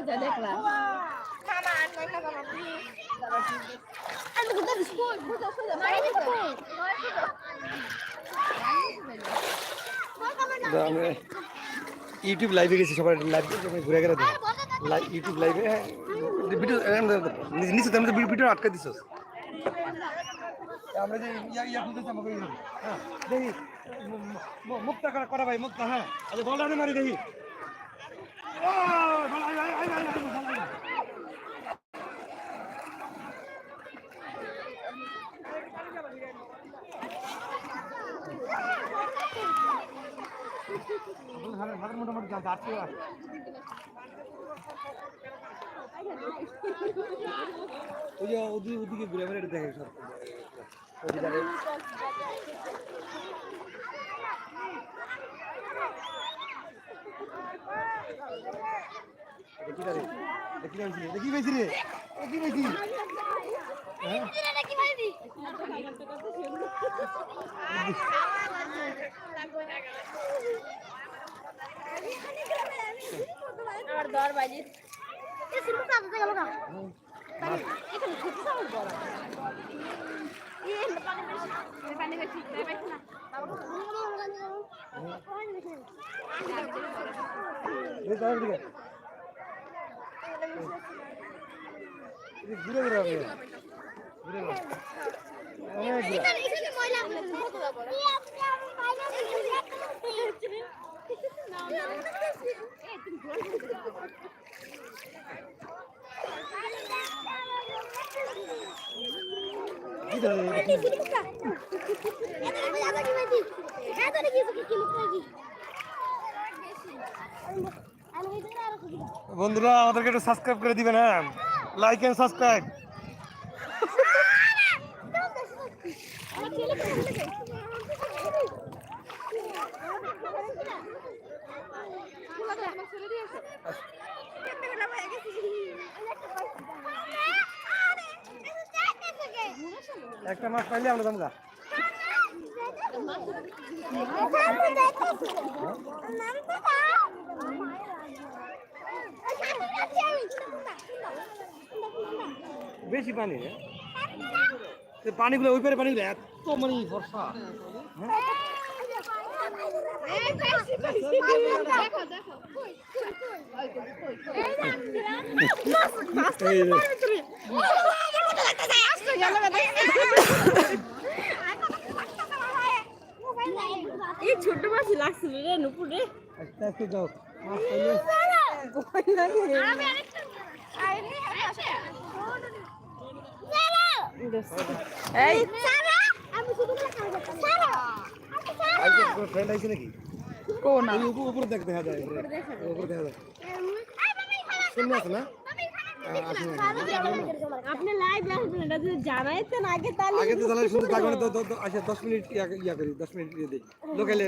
মজা দেখলাম। আমি ইউটিউব লাইভে গেছি সবাই লাইভ ঘুরে গেলে লাইভ ইউটিউব লাইভে ভিডিও নিচে তুমি তো ভিডিও আটকে দিছ। আমরা যে ইয়া ইয়া খুলতেছি আমাকে হ্যাঁ দেখি। মুক্তা করা করা ভাই মুক্তা হ্যাঁ। আচ্ছা বলটা মারি দেখি। মোটামুটি যাচ্ছে ওই যে ওদিকে ঘুরে এটা দেখে সব। ওদিকে দেখি রে দেখি পাইছি দেখি পাইছি রে দেখি পাইছি হ্যাঁ। আর দর বাজি পানি বেশি পাইছি না এই যাও দিকে ঘুরে ঘুরে ঘুরে বন্ধুরা আমাদেরকে একটু সাবস্ক্রাইব করে দিবেন হ্যাঁ লাইক এন্ড সাবস্ক্রাইব একটা মাছ পাইলে আমরা তোমরা বেশি পানি পানিগুলো ওই পারে পানিগুলো এত মানে ভরসা এই ছোট মাছি লাগছিল রে নুপুরে যাও। মাছ পাইলে এই। কোনো? উপর দেখ দেখা যায়। উপরে উপরে দেখা। যায় শুনলে আছে না? আপনি লাইভ আসবেন এটা যদি জানাইতেন আগে তাহলে। আগে তো জানাই শুধু তার মানে তো- আসে দশ মিনিট ইয়া ইয়া করি দশ মিনিট ইয়ে দিই লোকালে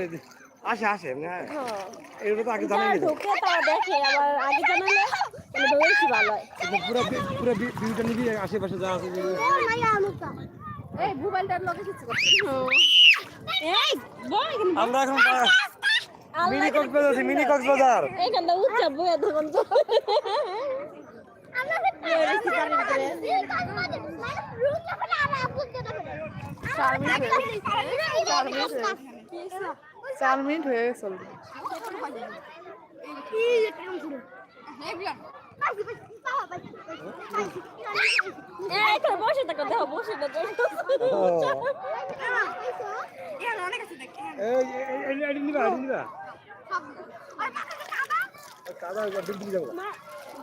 আসে আসে এমনি, হ্যাঁ। এগুলো তো আগে জানাই দিত ঢোকে তারা দেখে আবার আগে জানালে বেশি ভালো হয়। পুরো পুরো নিবি আশেপাশে যা আছে এই মোবাইলটার লগে কিছু করতে এই বল আমরা এখন মিনি কক্সবাজার আছি মিনি কক্সবাজার এইখানটা উচ্চা বইয়া তখন। তো চার মিনিট হয়ে গেছে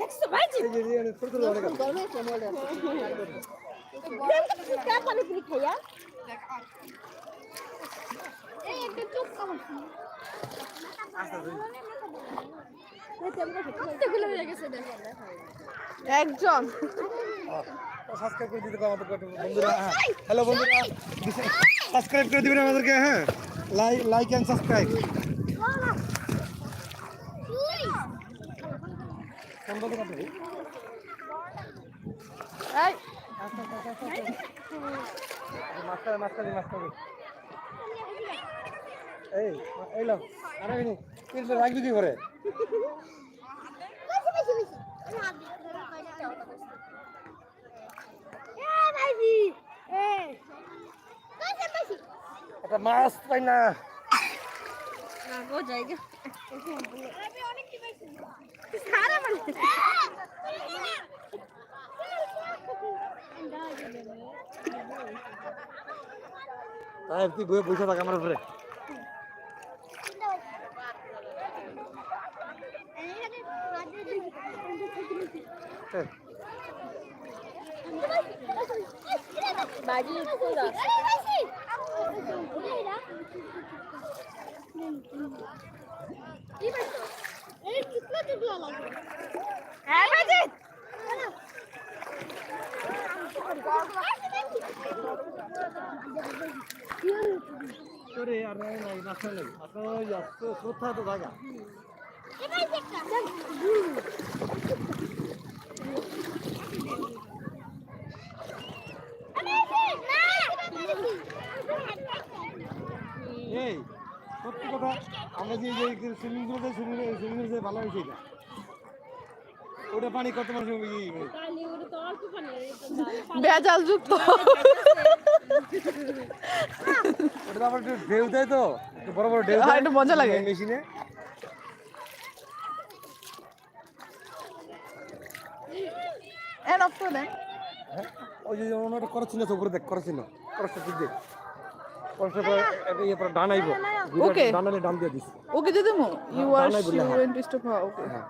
দেখছ ভাইজি? একজন। সাবস্ক্রাইব করে দিতে আমাদের বন্ধুরা হ্যাঁ। হ্যালো বন্ধুরা। সাবস্ক্রাইব করে দিবেন আমাদেরকে হ্যাঁ। Like like and subscribe master master master. এই এইলাম আর আমি তিনশো রাখবি কি মাছ পাই না? তুই বসে থাক আমার উপরে? হ্যাঁ। বাড়ি খোলা হ্যাঁ বাজে তোরে আর নাই নাই মাছ নাই আসলে আসতে কোথায় তো জায়গা এই সত্যি কথা আমরা যে যে সুইমিং পুলে সুইমিং সুইমিং যে ভালো হয়েছে এটা। ওটা পানি কত মানুষ বেজাল যুক্ত। ওটা আবার ঢেউ দেয় তো বড় বড় ঢেউ হ্যাঁ, একটু মজা লাগে। মেশিনে। এন অফ করে দেন। হ্যাঁ? ওই যে ওনার করাচ্ছি ছিল তো উপরে দেখ করাচ্ছি ছিল। করাচ্ছি ঠিক দেখ। ইয়ে ওকে। ওকে যদি মো ইউ আর ইউ বললে হ্যাঁ। শিওর ইন্টারেস্ট ওকে হ্যাঁ